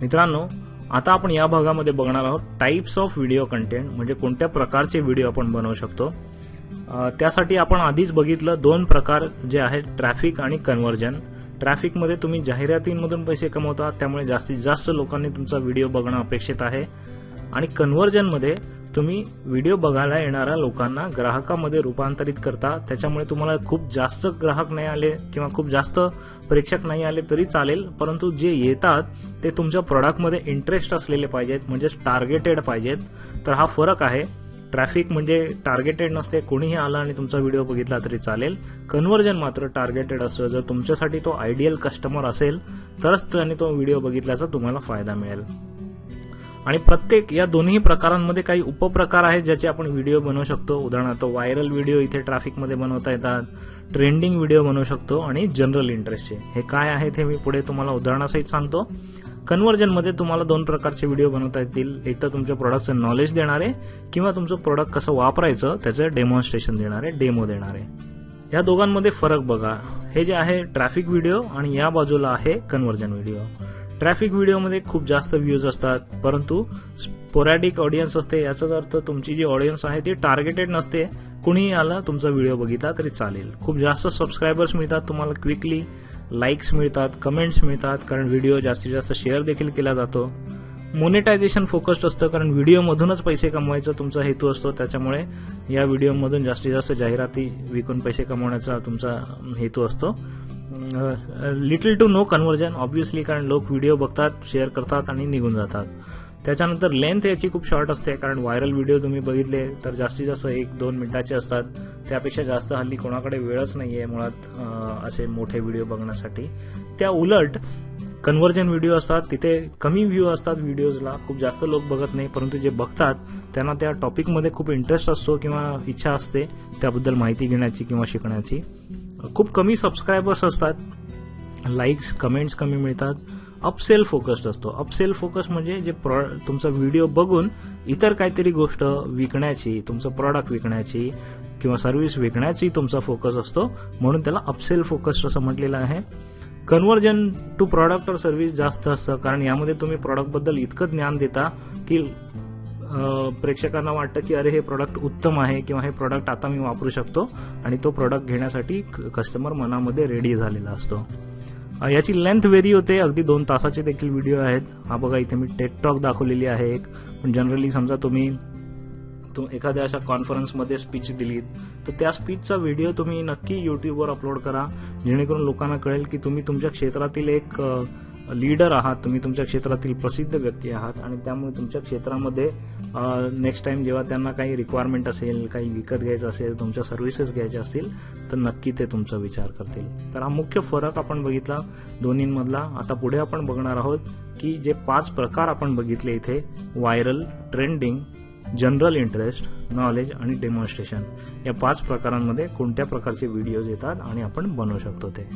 मित्रांनो आता आपण या भागामध्ये बघणार आहोत टाईप्स ऑफ व्हिडिओ कंटेंट म्हणजे कोणत्या प्रकारचे व्हिडिओ आपण बनवू शकतो. त्यासाठी आपण आधीच बघितलं दोन प्रकार जे आहेत ट्रॅफिक आणि कन्व्हर्जन ट्रॅफिकमध्ये तुम्ही जाहिरातींमधून पैसे कमवता त्यामुळे जास्तीत जास्त लोकांनी तुमचा व्हिडिओ बघणं अपेक्षित आहे. आणि कन्व्हर्जनमध्ये तुम्ही व्हिडिओ बघायला येणाऱ्या लोकांना ग्राहकामध्ये रूपांतरित करता त्याच्यामुळे तुम्हाला खूप जास्त ग्राहक नाही आले किंवा खूप जास्त प्रेक्षक नाही आले तरी चालेल परंतु जे येतात ते तुमच्या प्रॉडक्टमध्ये इंटरेस्ट असलेले पाहिजेत म्हणजेच टार्गेटेड पाहिजेत. तर हा फरक आहे. ट्रॅफिक म्हणजे टार्गेटेड नसते कोणीही आला आणि तुमचा व्हिडिओ बघितला तरी चालेल. कन्व्हर्जन मात्र टार्गेटेड असतं. जर तुमच्यासाठी तो आयडियल कस्टमर असेल तरच त्याने तो व्हिडिओ बघितल्याचा तुम्हाला फायदा मिळेल. आणि प्रत्येक या दोन्ही प्रकारांमध्ये काही उपप्रकार आहेत ज्याचे आपण व्हिडिओ बनवू शकतो. उदाहरणार्थ व्हायरल व्हिडिओ इथे ट्रॅफिकमध्ये बनवता येतात. ट्रेंडिंग व्हिडिओ बनवू शकतो आणि जनरल इंटरेस्टचे. हे काय आहेत हे मी पुढे तुम्हाला उदाहरणासहित सांगतो. कन्व्हर्जनमध्ये तुम्हाला दोन प्रकारचे व्हिडिओ बनवता येतील. एक तर तुमच्या प्रोडक्टचं नॉलेज देणारे किंवा तुमचं प्रोडक्ट कसं वापरायचं त्याचं डेमॉन्स्ट्रेशन देणारे डेमो देणारे. या दोघांमध्ये फरक बघा. हे जे आहे ट्रॅफिक व्हिडिओ आणि या बाजूला आहे कन्व्हर्जन व्हिडिओ ट्रॅफिक व्हिडिओमध्ये खूप जास्त व्ह्यूज असतात परंतु स्पोरॅडिक ऑडियन्स असते याचाच अर्थ तुमची जी ऑडियन्स आहे ती टार्गेटेड नसते. कुणीही आला तुमचा व्हिडिओ बघितला तरी चालेल. खूप जास्त सबस्क्रायबर्स मिळतात तुम्हाला क्विकली लाईक्स मिळतात कमेंट्स मिळतात कारण व्हिडिओ जास्तीत जास्त शेअर देखील केला जातो. मोनेटायझेशन फोकस्ड असतं कारण व्हिडिओमधूनच पैसे कमवायचा तुमचा हेतू असतो त्याच्यामुळे या व्हिडिओमधून जास्तीत जास्त जाहिराती विकून पैसे कमवण्याचा तुमचा हेतू असतो. Little to no conversion obviously कारण लोक व्हिडिओ बघतात शेअर करतात आणि निघून जातात. त्याच्यानंतर लेंथ याची खूप शॉर्ट असते कारण व्हायरल व्हिडिओ तुम्ही बघितले तर जास्तीत जास्त एक दोन मिनिटाचे असतात. त्यापेक्षा जास्त हल्ली कोणाकडे वेळच नाही आहे मुळात असे मोठे व्हिडिओ बघण्यासाठी. त्या उलट कन्व्हर्जन व्हिडिओ असतात तिथे कमी व्ह्यू असतात व्हिडिओजला खूप जास्त लोक बघत नाही परंतु जे बघतात त्यांना त्या टॉपिकमध्ये खूप इंटरेस्ट असतो किंवा इच्छा असते त्याबद्दल माहिती घेण्याची किंवा शिकण्याची. खूप कमी सबस्क्रायबर्स असतात. लाईक्स कमेंट्स कमी मिळतात. अपसेल फोकस्ड असतो. अपसेल फोकस म्हणजे जे प्रॉ तुमचा व्हिडिओ बघून इतर काहीतरी गोष्ट विकण्याची तुमचं प्रॉडक्ट विकण्याची किंवा सर्व्हिस विकण्याची तुमचा फोकस असतो. म्हणून त्याला अपसेल फोकस्ड असं म्हटलेलं आहे. कन्व्हर्जन टू प्रॉडक्ट और सर्व्हिस जास्त असतं. कारण यामध्ये तुम्ही प्रॉडक्टबद्दल इतकं ज्ञान देता की प्रेक्षकांना वाटतं की अरे हे प्रॉडक्ट उत्तम आहे किंवा हे प्रॉडक्ट आता मी वापरू शकतो आणि तो प्रॉडक्ट घेण्यासाठी कस्टमर मनामध्ये रेडी झालेला असतो. याची लेंथ व्हेरी होते. अगदी दोन तासाचे देखील व्हिडिओ आहेत. हा बघा इथे मी टेकटॉक दाखवलेली आहे एक. पण जनरली समजा तुम्ही तुम एखाद्या अशा कॉन्फरन्समध्ये स्पीच दिलीत तर त्या स्पीचचा व्हिडिओ तुम्ही नक्की युट्यूबवर अपलोड करा. जेणेकरून लोकांना कळेल की तुम्ही तुमच्या क्षेत्रातील एक लीडर आहात तुम्ही तुमच्या क्षेत्रातील प्रसिद्ध व्यक्ती आहात आणि त्यामुळे तुमच्या क्षेत्रामध्ये नेक्स्ट टाइम जेव्हा त्यांना काही रिक्वायरमेंट असेल काही विकत घ्यायचं असेल तुमच्या सर्व्हिसेस घ्यायच्या असतील तर नक्की ते तुमचा विचार करतील. तर हा मुख्य फरक आपण बघितला दोन्हींमधला. आता पुढे आपण बघणार आहोत की जे पाच प्रकार आपण बघितले इथे viral trending general interest knowledge आणि डेमॉन्स्ट्रेशन या पाच प्रकारांमध्ये कोणत्या प्रकारचे व्हिडिओज येतात आणि आपण बनवू शकतो ते.